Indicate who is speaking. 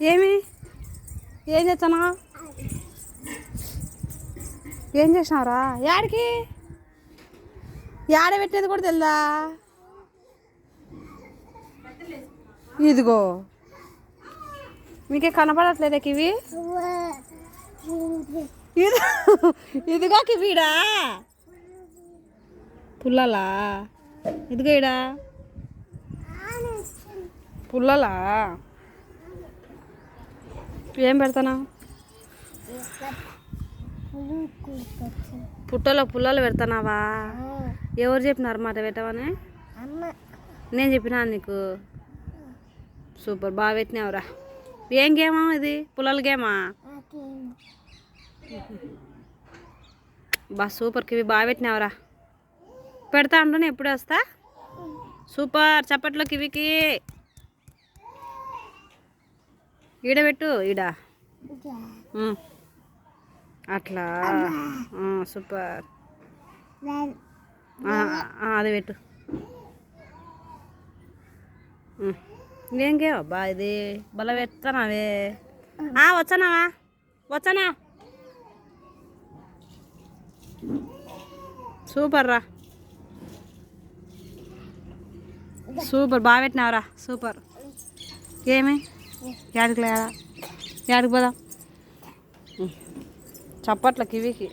Speaker 1: ఏమి? ఏం చేస్తానా ఏం చేసినావురా? యాడికి? యాడ పెట్టేది కూడా తెల్దా? ఇదిగో. మీకే కనపడట్లేదా కివి? ఇది ఇదిగో కివీడా పుల్లలా? ఇదిగో ఇడా పుల్లలా? ఏం పెడతానా? పుట్టలో పుల్లలు పెడతానావా? ఎవరు చెప్పినారు మాట పెట్టవని? నేను చెప్పినా నీకు? సూపర్ బాగా పెట్టినావురా. ఏం గేమా ఇది? పుల్లల గేమా? బా సూపర్ కివి బాగా పెట్టినావురా. పెడతా అంటున్నా ఎప్పుడు వస్తా? సూపర్ చప్పట్లో కివికి. ఈడ పెట్టు ఈడ. అట్లా. సూపర్. అది పెట్టు. గేమ్ అబ్బా ఇది? బల పెడతానావే వచ్చానావా? వచ్చానా? సూపర్ రా. సూపర్. బాగా పెట్టినావురా. సూపర్. ఏమి? యాడికి లేదా యాడికి పోదాం. చప్పట్ల కివికి.